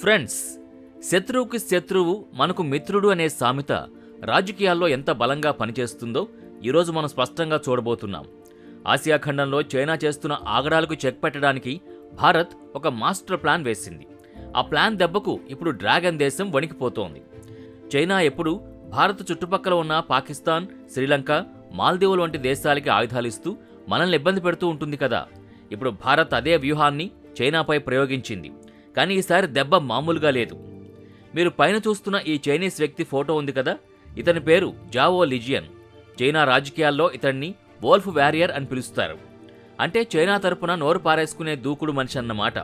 Friends శత్రువుకి శత్రువు మనకు మిత్రుడు అనే సామెత రాజకీయాల్లో ఎంత బలంగా పనిచేస్తుందో ఈరోజు మనం స్పష్టంగా చూడబోతున్నాం. ఆసియా ఖండంలో చైనా చేస్తున్న ఆగడాలకు చెక్ పెట్టడానికి భారత్ ఒక మాస్టర్ ప్లాన్ వేసింది. ఆ ప్లాన్ దెబ్బకు ఇప్పుడు డ్రాగన్ దేశం వణికిపోతోంది. చైనా ఎప్పుడు భారత్ చుట్టుపక్కల ఉన్న పాకిస్తాన్ శ్రీలంక మాల్దీవులు వంటి దేశాలకి ఆయుధాలిస్తూ మనల్ని ఇబ్బంది పెడుతూ ఉంటుంది కదా. ఇప్పుడు భారత్ అదే వ్యూహాన్ని చైనాపై ప్రయోగించింది. కానీ ఈసారి దెబ్బ మామూలుగా లేదు. మీరు పైన చూస్తున్న ఈ చైనీస్ వ్యక్తి ఫోటో ఉంది కదా? ఇతని పేరు జావో లిజియన్. చైనా రాజకీయాల్లో ఇతన్ని వోల్ఫ్ వ్యారియర్ అని పిలుస్తారు. అంటే చైనా తరపున నోరు పారేసుకునే దూకుడు మనిషి అన్నమాట.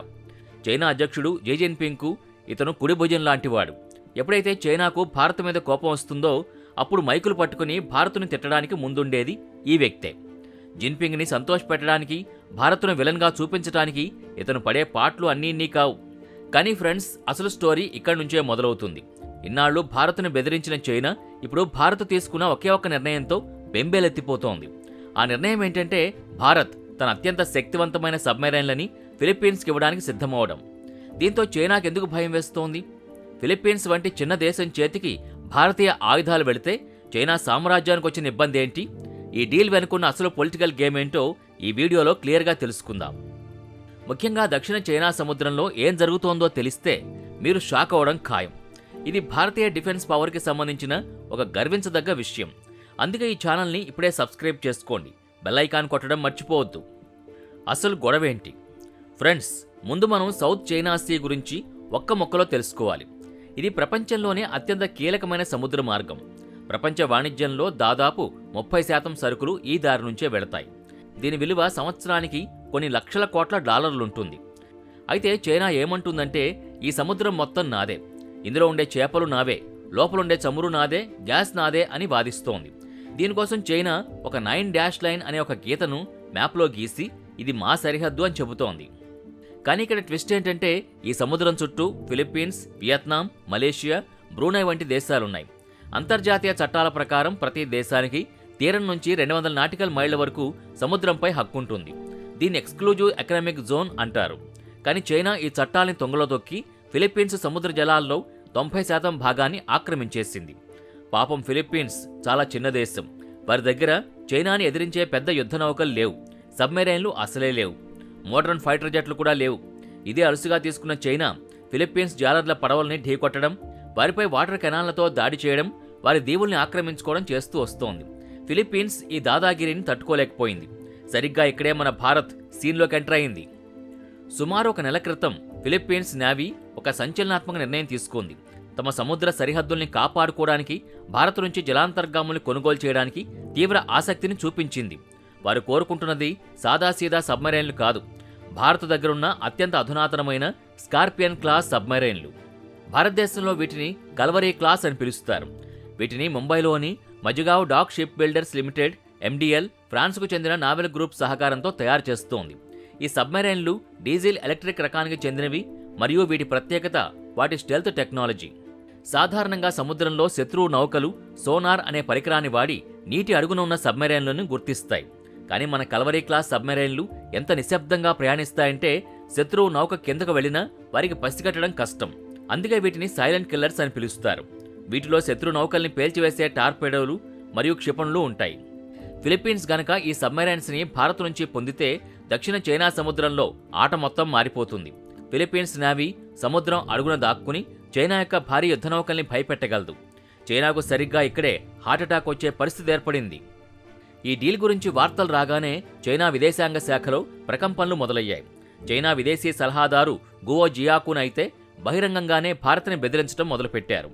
చైనా అధ్యక్షుడు జీ జిన్పింగ్కు ఇతను కుడి భుజం లాంటివాడు. ఎప్పుడైతే చైనాకు భారత్ మీద కోపం వస్తుందో అప్పుడు మైకులు పట్టుకుని భారత్ను తిట్టడానికి ముందుండేది ఈ వ్యక్తే. జిన్పింగ్ని సంతోషపెట్టడానికి భారత్ను విలన్గా చూపించడానికి ఇతను పడే పాటలు అన్నీ కావు. కానీ ఫ్రెండ్స్ అసలు స్టోరీ ఇక్కడి నుంచే మొదలవుతుంది. ఇన్నాళ్ళు భారత్ను బెదిరించిన చైనా ఇప్పుడు భారత్ తీసుకున్న ఒకే ఒక్క నిర్ణయంతో బెంబేలెత్తిపోతోంది. ఆ నిర్ణయం ఏంటంటే భారత్ తన అత్యంత శక్తివంతమైన సబ్మెరైన్లని ఫిలిప్పీన్స్కి ఇవ్వడానికి సిద్ధమవడం. దీంతో చైనాకి ఎందుకు భయం వేస్తోంది? ఫిలిప్పీన్స్ వంటి చిన్న దేశం చేతికి భారతీయ ఆయుధాలు వెళితే చైనా సామ్రాజ్యానికి వచ్చిన ఇబ్బంది ఏంటి ఈ డీల్ వెనుకున్న అసలు పొలిటికల్ గేమ్ ఏంటో ఈ వీడియోలో క్లియర్గా తెలుసుకుందాం. ముఖ్యంగా దక్షిణ చైనా సముద్రంలో ఏం జరుగుతోందో తెలిస్తే మీరు షాక్ అవడం ఖాయం. ఇది భారతీయ డిఫెన్స్ పవర్కి సంబంధించిన ఒక గర్వించదగ్గ విషయం. అందుకే ఈ ఛానల్ని ఇప్పుడే సబ్స్క్రైబ్ చేసుకోండి. బెల్ ఐకాన్ కొట్టడం మర్చిపోవద్దు. అసలు గొడవేంటి ఫ్రెండ్స్ ముందు మనం సౌత్ చైనా సీ గురించి ఒక్క మొక్కలో తెలుసుకోవాలి. ఇది ప్రపంచంలోనే అత్యంత కీలకమైన సముద్ర మార్గం. ప్రపంచ వాణిజ్యంలో దాదాపు ముప్పై శాతం సరుకులు ఈ దారి నుంచే వెళతాయి. దీని విలువ సంవత్సరానికి కొన్ని లక్షల కోట్ల డాలర్లుంటుంది. అయితే చైనా ఏమంటుందంటే ఈ సముద్రం మొత్తం నాదే. ఇందులో ఉండే చేపలు నావే లోపలుండే చమురు నాదే గ్యాస్ నాదే అని వాదిస్తోంది. దీనికోసం చైనా ఒక నైన్ డాష్ లైన్ అనే ఒక గీతను మ్యాప్లో గీసి ఇది మా సరిహద్దు అని చెబుతోంది. కానీ ఇక్కడ ట్విస్ట్ ఏంటంటే ఈ సముద్రం చుట్టూ ఫిలిప్పీన్స్ వియత్నాం మలేషియా బ్రూనై వంటి దేశాలున్నాయి. అంతర్జాతీయ చట్టాల ప్రకారం ప్రతి దేశానికి తీరం నుంచి రెండు వందల నాటికల్ మైళ్ళ వరకు సముద్రంపై హక్కుంటుంది. దీన్ని ఎక్స్క్లూజివ్ ఎకనామిక్ జోన్ అంటారు. కానీ చైనా ఈ చట్టాలను తొంగలో తొక్కి ఫిలిప్పీన్స్ సముద్ర జలాల్లో తొంభై శాతం భాగాన్ని ఆక్రమించేసింది. పాపం ఫిలిప్పీన్స్ చాలా చిన్న దేశం. వారి దగ్గర చైనాని ఎదిరించే పెద్ద యుద్ధ నౌకలు లేవు. సబ్మెరైన్లు అసలే లేవు. మోడర్న్ ఫైటర్ జెట్లు కూడా లేవు. ఇదే అరుసుగా తీసుకున్న చైనా ఫిలిప్పీన్స్ జాలర్ల పడవల్ని ఢీకొట్టడం వారిపై వాటర్ కెనాళ్ళతో దాడి చేయడం వారి దీవుల్ని ఆక్రమించుకోవడం చేస్తూ వస్తోంది. ఫిలిప్పీన్స్ ఈ దాదాగిరిని తట్టుకోలేకపోయింది. సరిగ్గా ఇక్కడే మన భారత్ సీన్లోకి ఎంటర్ అయింది. సుమారు ఒక నెల క్రితం ఫిలిప్పీన్స్ నావీ ఒక సంచలనాత్మక నిర్ణయం తీసుకుంది. తమ సముద్ర సరిహద్దుల్ని కాపాడుకోవడానికి భారత్ నుంచి జలాంతర్గాముల్ని కొనుగోలు చేయడానికి తీవ్ర ఆసక్తిని చూపించింది. వారు కోరుకుంటున్నది సాదాసీదా సబ్మెరైన్లు కాదు. భారత్ దగ్గరున్న అత్యంత అధునాతనమైన స్కార్పియన్ క్లాస్ సబ్మెరైన్లు. భారతదేశంలో వీటిని కల్వరీ క్లాస్ అని పిలుస్తారు. వీటిని ముంబైలోని Mazagon dock ship builders limited MDL ఫ్రాన్స్కు చెందిన నావెల్ గ్రూప్ సహకారంతో తయారు చేస్తోంది. ఈ సబ్మెరైన్లు డీజిల్ ఎలక్ట్రిక్ రకానికి చెందినవి మరియు వీటి ప్రత్యేకత వాటి స్టెల్త్ టెక్నాలజీ. సాధారణంగా సముద్రంలో శత్రువు నౌకలు సోనార్ అనే పరికరాన్ని వాడి నీటి అడుగున ఉన్న సబ్మెరైన్లను గుర్తిస్తాయి. కానీ మన కలవరీ క్లాస్ సబ్మెరైన్లు ఎంత నిశ్శబ్దంగా ప్రయాణిస్తాయంటే శత్రువు నౌక కిందకు వెళ్ళినా వారికి పసిగట్టడం కష్టం. అందుకే వీటిని సైలెంట్ కిల్లర్స్ అని పిలుస్తారు. వీటిలో శత్రు నౌకల్ని పేల్చివేసే టార్పెడోలు మరియు క్షిపణులు ఉంటాయి. ఫిలిప్పీన్స్ గనక ఈ సబ్మెరైన్స్ని భారత్ నుంచి పొందితే దక్షిణ చైనా సముద్రంలో ఆట మొత్తం మారిపోతుంది. ఫిలిప్పీన్స్ నావీ సముద్రం అడుగున దాక్కుని చైనా యొక్క భారీ యుద్ధనౌకల్ని భయపెట్టగలదు. చైనాకు సరిగ్గా ఇక్కడే హార్ట్అటాక్ వచ్చే పరిస్థితి ఏర్పడింది. ఈ డీల్ గురించి వార్తలు రాగానే చైనా విదేశాంగ శాఖలో ప్రకంపనలు మొదలయ్యాయి. చైనా విదేశీ సలహాదారు గువో జియాకున్ అయితే బహిరంగంగానే భారత్ని బెదిరించడం మొదలుపెట్టారు.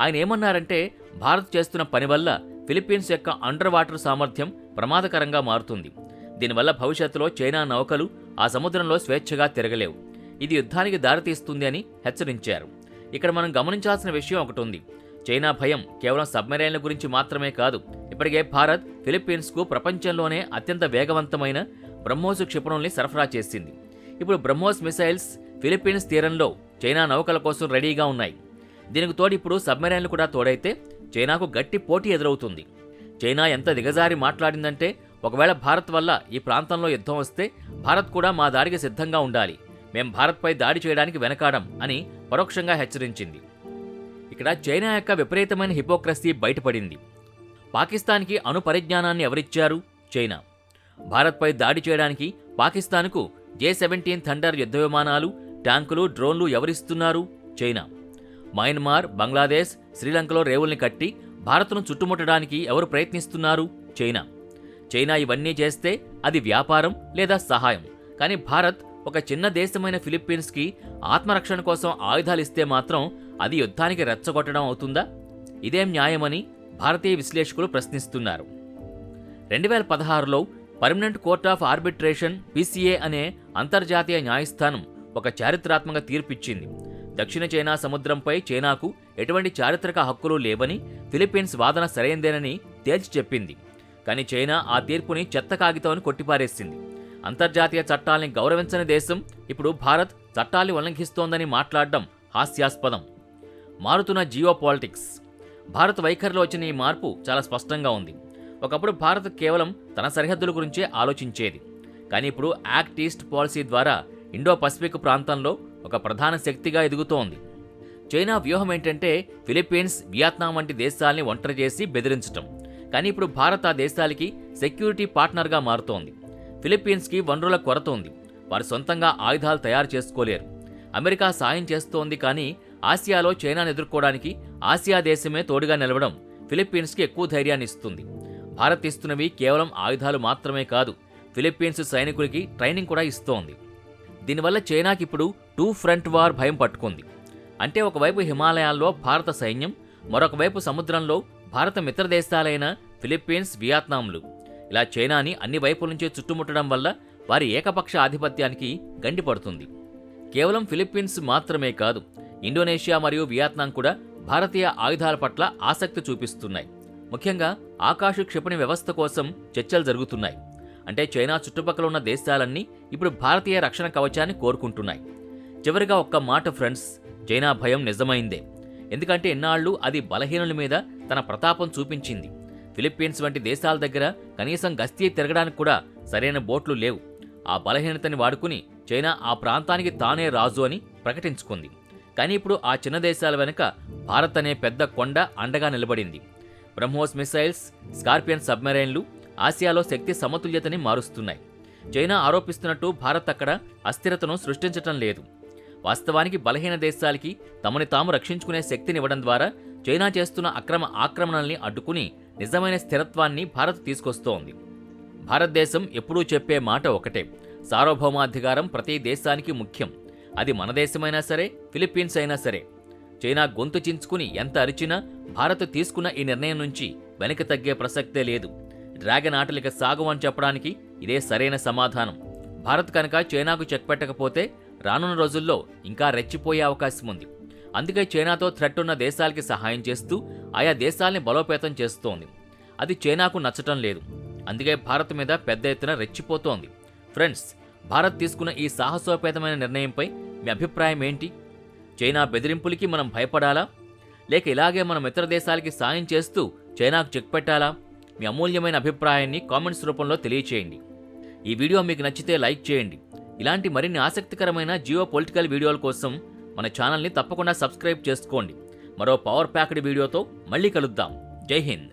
ఆయన ఏమన్నారంటే భారత్ చేస్తున్న పని వల్ల ఫిలిప్పీన్స్ యొక్క అండర్ వాటర్ సామర్థ్యం ప్రమాదకరంగా మారుతుంది. దీనివల్ల భవిష్యత్తులో చైనా నౌకలు ఆ సముద్రంలో స్వేచ్ఛగా తిరగలేవు. ఇది యుద్ధానికి దారితీస్తుంది అని హెచ్చరించారు. ఇక్కడ మనం గమనించాల్సిన విషయం ఒకటి ఉంది చైనా భయం కేవలం సబ్మెరైన్ల గురించి మాత్రమే కాదు ఇప్పటికే భారత్ ఫిలిప్పీన్స్కు ప్రపంచంలోనే అత్యంత వేగవంతమైన బ్రహ్మోస్ క్షిపణుల్ని సరఫరా చేసింది. ఇప్పుడు బ్రహ్మోస్ మిసైల్స్ ఫిలిప్పీన్స్ తీరంలో చైనా నౌకల కోసం రెడీగా ఉన్నాయి. దీనికి తోడు ఇప్పుడు సబ్మెరైన్లు కూడా తోడైతే చైనాకు గట్టి పోటీ ఎదురవుతుంది. చైనా ఎంత దిగజారి మాట్లాడిందంటే ఒకవేళ భారత్ వల్ల ఈ ప్రాంతంలో యుద్ధం వస్తే భారత్ కూడా మా దాడికి సిద్ధంగా ఉండాలి. మేం భారత్పై దాడి చేయడానికి వెనకాడం అని పరోక్షంగా హెచ్చరించింది. ఇక్కడ చైనా యొక్క విపరీతమైన హిపోక్రసీ బయటపడింది. పాకిస్తాన్కి అణు పరిజ్ఞానాన్ని ఎవరిచ్చారు? చైనా. భారత్పై దాడి చేయడానికి పాకిస్తాన్కు జే సెవెంటీన్ థండర్ యుద్ధ విమానాలు ట్యాంకులు డ్రోన్లు ఎవరిస్తున్నారు? చైనా. మయన్మార్ బంగ్లాదేశ్ శ్రీలంకలో రేవుల్ని కట్టి భారత్ను చుట్టుముట్టడానికి ఎవరు ప్రయత్నిస్తున్నారు? చైనా. చైనా ఇవన్నీ చేస్తే అది వ్యాపారం లేదా సహాయం. కానీ భారత్ ఒక చిన్న దేశమైన ఫిలిప్పీన్స్కి ఆత్మరక్షణ కోసం ఆయుధాలిస్తే మాత్రం అది యుద్ధానికి రెచ్చగొట్టడం అవుతుందా? ఇదేం న్యాయమని భారతీయ విశ్లేషకులు ప్రశ్నిస్తున్నారు. రెండు వేల పదహారులో permanent court of arbitration PCA అనే అంతర్జాతీయ న్యాయస్థానం ఒక చారిత్రాత్మక తీర్పిచ్చింది. దక్షిణ చైనా సముద్రంపై చైనాకు ఎటువంటి చారిత్రక హక్కులు లేవని ఫిలిప్పీన్స్ వాదన సరైందేనని తేల్చి చెప్పింది. కానీ చైనా ఆ తీర్పుని చెత్త కాగితమని కొట్టిపారేసింది. అంతర్జాతీయ చట్టాల్ని గౌరవించని దేశం ఇప్పుడు భారత్ చట్టాల్ని ఉల్లంఘిస్తోందని మాట్లాడడం హాస్యాస్పదం. మారుతున్న జియో పాలిటిక్స్ భారత్ వైఖరిలో వచ్చిన ఈ మార్పు చాలా స్పష్టంగా ఉంది. ఒకప్పుడు భారత్ కేవలం తన సరిహద్దుల గురించే ఆలోచించేది. కానీ ఇప్పుడు యాక్ట్ ఈస్ట్ పాలసీ ద్వారా ఇండో పసిఫిక్ ప్రాంతంలో ఒక ప్రధాన శక్తిగా ఎదుగుతోంది. చైనా వ్యూహం ఏంటంటే ఫిలిప్పీన్స్ వియత్నాం వంటి దేశాల్ని ఒంటరి చేసి బెదిరించటం. కానీ ఇప్పుడు భారత్ ఆ దేశాలకి సెక్యూరిటీ పార్ట్నర్గా మారుతోంది. ఫిలిప్పీన్స్కి వనరుల కొరత ఉంది. వారు సొంతంగా ఆయుధాలు తయారు చేసుకోలేరు. అమెరికా సాయం చేస్తోంది కానీ ఆసియాలో చైనాను ఎదుర్కోవడానికి ఆసియా దేశమే తోడుగా నిలవడం ఫిలిప్పీన్స్కి ఎక్కువ ధైర్యాన్ని ఇస్తుంది. భారత్ ఇస్తున్నవి కేవలం ఆయుధాలు మాత్రమే కాదు ఫిలిప్పీన్స్ సైనికులకి ట్రైనింగ్ కూడా ఇస్తోంది. దీనివల్ల చైనాకి ఇప్పుడు టూ ఫ్రంట్ వార్ భయం పట్టుకుంది. అంటే ఒకవైపు హిమాలయాల్లో భారత సైన్యం మరొకవైపు సముద్రంలో భారత మిత్రదేశాలైన ఫిలిప్పీన్స్ వియత్నాంలు. ఇలా చైనాని అన్ని వైపుల నుంచి చుట్టుముట్టడం వల్ల వారి ఏకపక్ష ఆధిపత్యానికి గండిపడుతుంది కేవలం ఫిలిప్పీన్స్ మాత్రమే కాదు ఇండోనేషియా మరియు వియత్నాం కూడా భారతీయ ఆయుధాల పట్ల ఆసక్తి చూపిస్తున్నాయి. ముఖ్యంగా ఆకాశ క్షిపణి వ్యవస్థ కోసం చర్చలు జరుగుతున్నాయి. అంటే చైనా చుట్టుపక్కల ఉన్న దేశాలన్నీ ఇప్పుడు భారతీయ రక్షణ కవచాన్ని కోరుకుంటున్నాయి. చివరిగా ఒక్క మాట ఫ్రెండ్స్ చైనా భయం నిజమైందే. ఎందుకంటే ఎన్నాళ్ళు అది బలహీనుల మీద తన ప్రతాపం చూపించింది. ఫిలిప్పీన్స్ వంటి దేశాల దగ్గర కనీసం గస్తీ తిరగడానికి కూడా సరైన బోట్లు లేవు. ఆ బలహీనతని వాడుకుని చైనా ఆ ప్రాంతానికి తానే రాజు అని ప్రకటించుకుంది. కానీ ఇప్పుడు ఆ చిన్న దేశాల వెనుక భారత్ అనే పెద్ద కొండ అండగా నిలబడింది. బ్రహ్మోస్ మిసైల్స్ స్కార్పియన్ సబ్మెరైన్లు ఆసియాలో శక్తి సమతుల్యతని మారుస్తున్నాయి. చైనా ఆరోపిస్తున్నట్టు భారత్ అక్కడ అస్థిరతను సృష్టించటం లేదు. వాస్తవానికి బలహీన దేశాలకి తమని తాము రక్షించుకునే శక్తినివ్వడం ద్వారా చైనా చేస్తున్న అక్రమ ఆక్రమణల్ని అడ్డుకుని నిజమైన స్థిరత్వాన్ని భారత్ తీసుకొస్తోంది. భారతదేశం ఎప్పుడూ చెప్పే మాట ఒకటే సార్వభౌమాధికారం ప్రతి దేశానికి ముఖ్యం. అది మన దేశమైనా సరే ఫిలిప్పీన్స్ అయినా సరే. చైనా గొంతు చించుకుని ఎంత అరిచినా భారత్ తీసుకున్న ఈ నిర్ణయం నుంచి వెనక తగ్గే ప్రసక్తే లేదు. డ్రాగన్ ఆటలిక సాగు అని చెప్పడానికి ఇదే సరైన సమాధానం. భారత్ కనుక చైనాకు చెక్ పెట్టకపోతే రానున్న రోజుల్లో ఇంకా రెచ్చిపోయే అవకాశం ఉంది. అందుకే చైనాతో థ్రెట్ ఉన్న దేశాలకి సహాయం చేస్తూ ఆయా దేశాల్ని బలోపేతం చేస్తోంది. అది చైనాకు నచ్చటం లేదు. అందుకే భారత్ మీద పెద్ద ఎత్తున రెచ్చిపోతోంది. ఫ్రెండ్స్ భారత్ తీసుకున్న ఈ సాహసోపేతమైన నిర్ణయంపై మీ అభిప్రాయం ఏంటి? చైనా బెదిరింపులకి మనం భయపడాలా? లేక ఇలాగే మనం ఇతర దేశాలకి సాయం చేస్తూ చైనాకు చెక్ పెట్టాలా? మీ అమూల్యమైన అభిప్రాయాన్ని కామెంట్స్ రూపంలో తెలియచేయండి. ఈ వీడియో మీకు నచ్చితే లైక్ చేయండి. ఇలాంటి మరిన్ని ఆసక్తికరమైన జియో పొలిటికల్ వీడియోల కోసం మన ఛానల్ని తప్పకుండా సబ్స్క్రైబ్ చేసుకోండి. మరో పవర్ ప్యాక్డ్ వీడియోతో మళ్ళీ కలుద్దాం. జై హింద్.